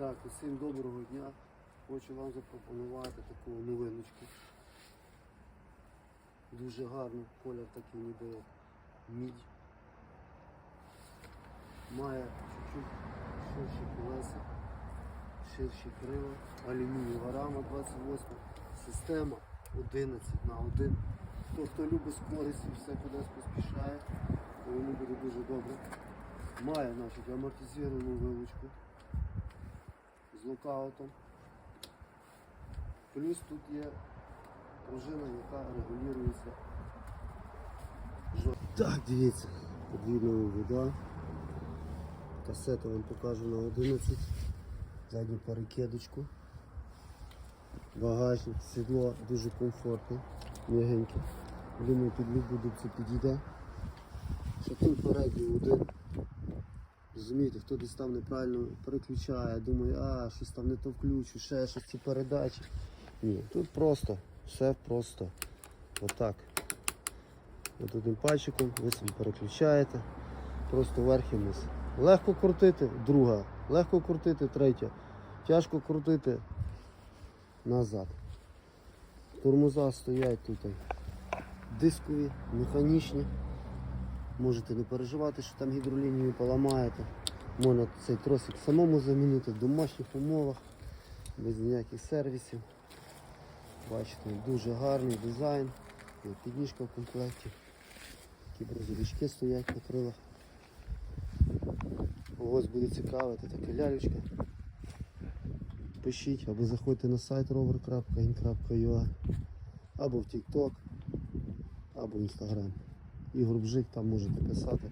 Так, усім доброго дня. Хочу вам запропонувати таку новиночку. Дуже гарний колір такий ніби мідь. Має чуть-чуть ширші колеса, ширші крила, алюмінієва рама 28, система 11 на 1. Хто, хто любить скорість і все кудись поспішає, то йому буде дуже добре. Має значить, амортизовану вилучку з локаутом. Плюс тут є пружина, яка регулюється. жор- Так, дивіться, подвійна вода. Касету вам покажу на 11. Задню перекидочку. Багажник, сідло дуже комфортне, м'ягеньке. Думаю, під любу дубцю підійде. Що передній один. Розумієте, хто десь там неправильно переключає, думає, а, щось там не то включу, ще щось ці передачі. Ні, тут просто, все просто. Отак. От одним пальчиком ви собі переключаєте, просто вверх і вниз. Легко крутити, друга. Легко крутити, третя. Тяжко крутити назад. Тормоза стоять тут дискові, механічні. Можете не переживати, що там гідролінію поламаєте. Можна цей тросик самому замінити в домашніх умовах, без ніяких сервісів. Бачите, дуже гарний дизайн, підніжка в комплекті. Такі брозовички стоять на крилах. Ось буде цікавити така лялечка. Пишіть або заходьте на сайт rover.in.ua або в TikTok, або в Instagram. Ігор Бжик, там можете писати.